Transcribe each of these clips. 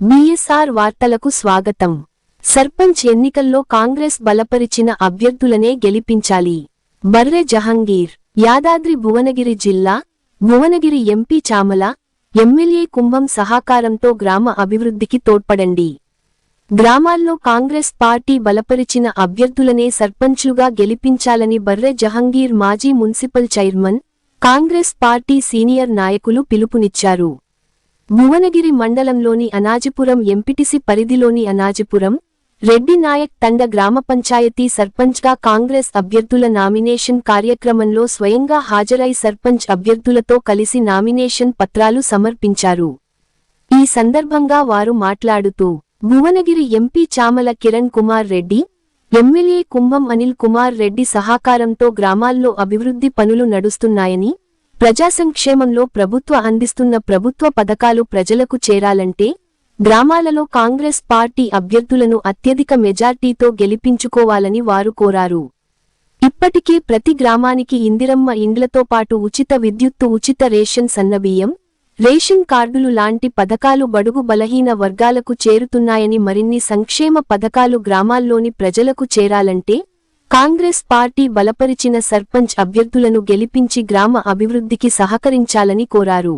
BSR వార్తలకు స్వాగతం. సర్పంచ్ ఎన్నికల్లో కాంగ్రెస్ బలపరిచిన అభ్యర్థులనే గెలిపించాలి. బర్రె జహంగీర్ యాదాద్రి భువనగిరి జిల్లా భువనగిరి ఎంపీ చామల ఎమ్మెల్యే కుంభం సహకారంతో గ్రామ అభివృద్ధికి తోడ్పడండి. గ్రామాల్లో కాంగ్రెస్ పార్టీ బలపరిచిన అభ్యర్థులనే సర్పంచ్లుగా గెలిపించాలని బర్రె జహంగీర్ మాజీ municipal chairman Congress party senior నాయకులు పిలుపునిచ్చారు. భువనగిరి మండలంలోని అనాజిపురం ఎంపిటిసి పరిధిలోని అనాజిపురం రెడ్డి నాయక్ తండ గ్రామ పంచాయతీ సర్పంచ్గా కాంగ్రెస్ అభ్యర్థుల నామినేషన్ కార్యక్రమంలో స్వయంగా హాజరై సర్పంచ్ అభ్యర్థులతో కలిసి నామినేషన్ పత్రాలు సమర్పించారు. ఈ సందర్భంగా వారు మాట్లాడుతూ భువనగిరి ఎంపీ చామల కిరణ్ కుమార్ రెడ్డి ఎమ్మెల్యే కుంభం అనిల్ కుమార్ రెడ్డి సహకారంతో గ్రామాల్లో అభివృద్ధి పనులు నడుస్తున్నాయని ప్రజా సంక్షేమంలో ప్రభుత్వ అందిస్తున్న ప్రభుత్వ పథకాలు ప్రజలకు చేరాలంటే గ్రామాలలో కాంగ్రెస్ పార్టీ అభ్యర్థులను అత్యధిక మెజార్టీతో గెలిపించుకోవాలని వారు కోరారు. ఇప్పటికే ప్రతి గ్రామానికి ఇందిరమ్మ ఇండ్లతో పాటు ఉచిత విద్యుత్తు ఉచిత రేషన్ సన్నబియ్యం రేషన్ కార్డులు లాంటి పథకాలు బడుగు బలహీన వర్గాలకు చేరుతున్నాయని మరిన్ని సంక్షేమ పథకాలు గ్రామాల్లోని ప్రజలకు చేరాలంటే కాంగ్రెస్ పార్టీ బలపరిచిన సర్పంచ్ అభ్యర్థులను గెలిపించి గ్రామ అభివృద్ధికి సహకరించాలని కోరారు.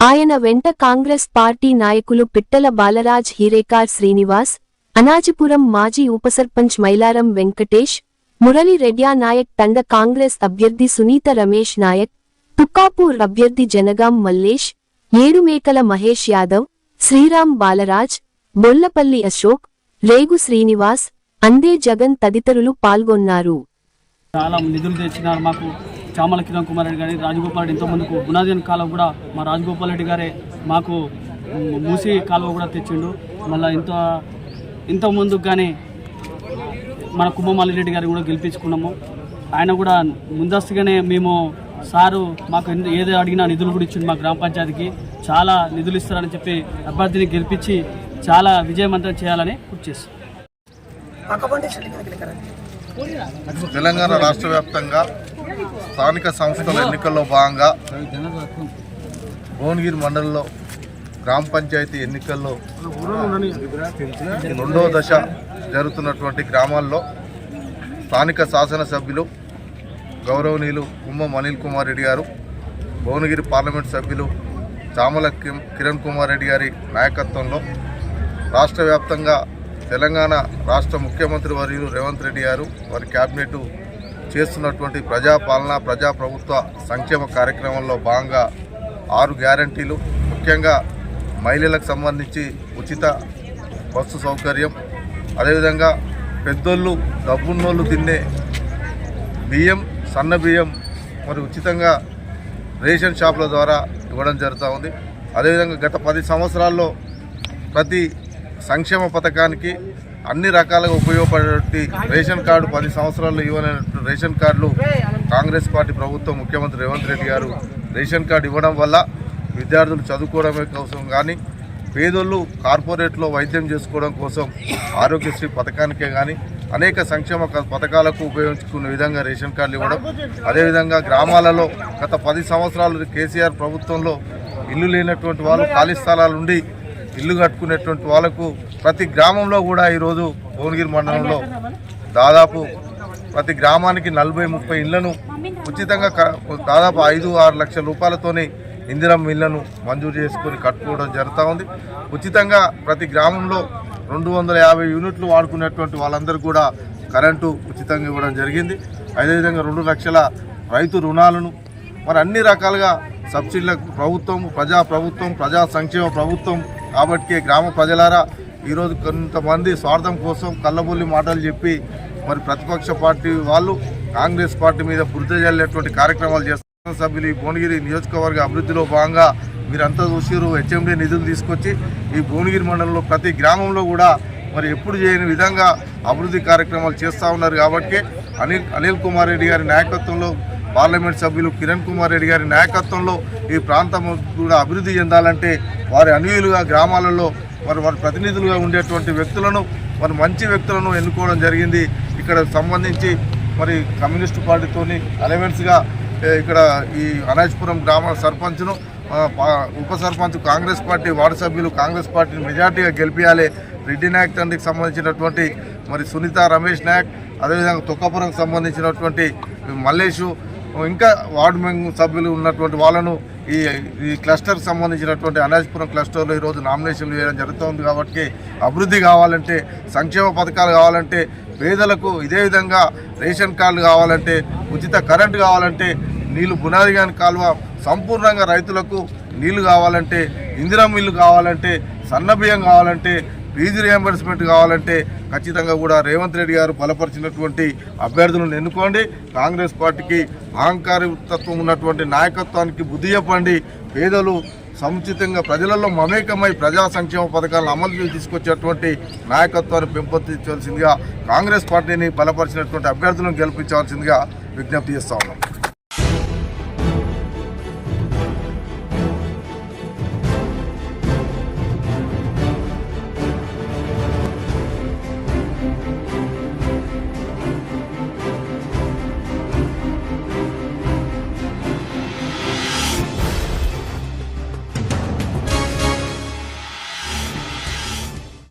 ఆయన వెంట కాంగ్రెస్ పార్టీ నాయకులు పిట్టల బాలరాజ్ హీరేకార్ శ్రీనివాస్ అనాజిపురం మాజీ ఉపసర్పంచ్ మైలారం వెంకటేష్ మురళి రెడ్యా నాయక్ తండ కాంగ్రెస్ అభ్యర్థి సునీత రమేష్ నాయక్ తుక్కాపూర్ అభ్యర్థి జనగాం మల్లేష్ ఏడుమేకల మహేష్ యాదవ్ శ్రీరామ్ బాలరాజ్ బొల్లపల్లి అశోక్ రేగు శ్రీనివాస్ అందే జగన్ తదితరులు పాల్గొన్నారు. చాలా నిధులు తెచ్చినారు మాకు చామల కిరణ్ కుమార్ రెడ్డి గారి రాజగోపాల్ రెడ్డి ఇంతకుముందుకు గుణాదిన్ కాలం కూడా మా రాజగోపాల్ రెడ్డి గారే మాకు మూసి కాలువ కూడా తెచ్చిండు. మళ్ళీ ఇంత ఇంత ముందుకు కానీ మన కుంభమాలి రెడ్డి గారిని కూడా గెలిపించుకున్నాము. ఆయన కూడా ముందస్తుగానే మేము సారు మాకు ఏదో ఏది అడిగినా నిధులు కూడా ఇచ్చిండు మా గ్రామ పంచాయతీకి. చాలా నిధులు ఇస్తారని చెప్పి అభ్యర్థిని గెలిపించి చాలా విజయవంతం చేయాలని కృషి చేస్తాం తెలంగాణ రాష్ట్ర వ్యాప్తంగా స్థానిక సంస్థల ఎన్నికల్లో భాగంగా భువనగిరి మండలంలో గ్రామ పంచాయతీ ఎన్నికల్లో రెండో దశ జరుగుతున్నటువంటి గ్రామాల్లో స్థానిక శాసనసభ్యులు గౌరవనీయులు కుమ్మం అనిల్ కుమార్ రెడ్డి గారు భువనగిరి పార్లమెంట్ సభ్యులు చామల కిరణ్ కుమార్ రెడ్డి గారి నాయకత్వంలో రాష్ట్ర వ్యాప్తంగా తెలంగాణ రాష్ట్ర ముఖ్యమంత్రి వర్యులు రేవంత్ రెడ్డి గారు వారి క్యాబినెట్ చేస్తున్నటువంటి ప్రజాపాలన ప్రజాప్రభుత్వ సంక్షేమ కార్యక్రమంలో భాగంగా ఆరు గ్యారంటీలు. ముఖ్యంగా మహిళలకు సంబంధించి ఉచిత బస్సు సౌకర్యం. అదేవిధంగా పెద్దోళ్ళు డబ్బున్నోళ్ళు తినే బియ్యం సన్న బియ్యం మరి ఉచితంగా రేషన్ షాపుల ద్వారా ఇవ్వడం జరుగుతూ ఉంది. అదేవిధంగా గత పది సంవత్సరాల్లో ప్రతి సంక్షేమ పథకానికి అన్ని రకాలుగా ఉపయోగపడే రేషన్ కార్డు పది సంవత్సరాల్లో ఇవ్వని రేషన్ కార్డులు కాంగ్రెస్ పార్టీ ప్రభుత్వం ముఖ్యమంత్రి రేవంత్ రెడ్డి గారు రేషన్ కార్డు ఇవ్వడం వల్ల విద్యార్థులు చదువుకోవడమే కోసం కానీ పేదోళ్ళు కార్పొరేట్లో వైద్యం చేసుకోవడం కోసం ఆరోగ్యశ్రీ పథకానికే కానీ అనేక సంక్షేమ పథకాలకు ఉపయోగించుకునే విధంగా రేషన్ కార్డులు ఇవ్వడం అదేవిధంగా గ్రామాలలో గత పది సంవత్సరాలు కేసీఆర్ ప్రభుత్వంలో ఇల్లు లేనటువంటి వాళ్ళు ఖాళీ స్థలాలు ఉండి ఇల్లు కట్టుకునేటువంటి వాళ్ళకు ప్రతి గ్రామంలో కూడా ఈరోజు భువనగిరి మండలంలో దాదాపు ప్రతి గ్రామానికి నలభై ముప్పై ఇళ్ళను ఉచితంగా దాదాపు ఐదు ఆరు లక్షల రూపాయలతోనే ఇందిరం ఇళ్ళను మంజూరు చేసుకొని కట్టుకోవడం జరుగుతూ ఉంది. ఉచితంగా ప్రతి గ్రామంలో రెండు వందల యాభై యూనిట్లు వాడుకునేటువంటి వాళ్ళందరూ కూడా కరెంటు ఉచితంగా ఇవ్వడం జరిగింది. అదేవిధంగా రెండు లక్షల రైతు రుణాలను మరి అన్ని రకాలుగా సబ్సిడీలకు ప్రభుత్వం ప్రజా ప్రభుత్వం ప్రజా సంక్షేమ ప్రభుత్వం కాబట్టి గ్రామ ప్రజలారా ఈరోజు కొంతమంది స్వార్థం కోసం కళ్ళబొల్లి మాటలు చెప్పి మరి ప్రతిపక్ష పార్టీ వాళ్ళు కాంగ్రెస్ పార్టీ మీద బురద జల్లేటువంటి కార్యక్రమాలు చేస్తున్న సభ్యులు ఈ భువనగిరి నియోజకవర్గ అభివృద్ధిలో భాగంగా మీరంతా చూసిరు హెచ్ఎండి నిధులు తీసుకొచ్చి ఈ భువనగిరి మండలంలో ప్రతి గ్రామంలో కూడా మరి ఎప్పుడు చేయని విధంగా అభివృద్ధి కార్యక్రమాలు చేస్తూ ఉన్నారు. కాబట్టి అనిల్ అనిల్ కుమార్ రెడ్డి గారి నాయకత్వంలో పార్లమెంట్ సభ్యులు కిరణ్ కుమార్ రెడ్డి గారి నాయకత్వంలో ఈ ప్రాంతం కూడా అభివృద్ధి చెందాలంటే వారి అనుయులుగా గ్రామాలలో మరి వారి ప్రతినిధులుగా ఉండేటువంటి వ్యక్తులను మరి మంచి వ్యక్తులను ఎన్నుకోవడం జరిగింది. ఇక్కడ సంబంధించి మరి కమ్యూనిస్టు పార్టీతోని అలవెన్స్గా ఇక్కడ ఈ అనాజ్పురం గ్రామ సర్పంచ్ను ఉప సర్పంచ్ కాంగ్రెస్ పార్టీ వార్డు సభ్యులు కాంగ్రెస్ పార్టీని మెజార్టీగా గెలిపించాలి రెడ్డి నాయక్ తండ్రికి సంబంధించినటువంటి మరి సునీత రమేష్ నాయక్ అదేవిధంగా తొక్కపురంకు సంబంధించినటువంటి మల్లేషు ఇంకా వార్డు మెంబర్ సభ్యులు ఉన్నటువంటి వాళ్ళను ఈ ఈ క్లస్టర్కి సంబంధించినటువంటి అనాజ్పురం క్లస్టర్లో ఈరోజు నామినేషన్లు వేయడం జరుగుతుంది కాబట్టి అభివృద్ధి కావాలంటే సంక్షేమ పథకాలు కావాలంటే పేదలకు ఇదే విధంగా రేషన్ కార్డులు కావాలంటే ఉచిత కరెంటు కావాలంటే నీళ్ళు బునాది కాని కాలువ సంపూర్ణంగా రైతులకు నీళ్ళు కావాలంటే ఇందిరా మిల్లు కావాలంటే సన్న బియ్యం కావాలంటే ఫీజు రియంబర్స్మెంట్ కావాలంటే ఖచ్చితంగా కూడా రేవంత్ రెడ్డి గారు బలపరిచినటువంటి అభ్యర్థులను ఎన్నుకోండి. కాంగ్రెస్ పార్టీకి అహంకారతత్వం ఉన్నటువంటి నాయకత్వానికి బుద్ధి చెప్పండి పేదలు సముచితంగా ప్రజలలో మమేకమై ప్రజా సంక్షేమ పథకాలను అమలు చేసి తీసుకొచ్చేటువంటి నాయకత్వాన్ని పెంపొందించవలసిందిగా కాంగ్రెస్ పార్టీని బలపరిచినటువంటి అభ్యర్థులను గెలిపించవలసిందిగా విజ్ఞప్తి చేస్తా ఉన్నాం.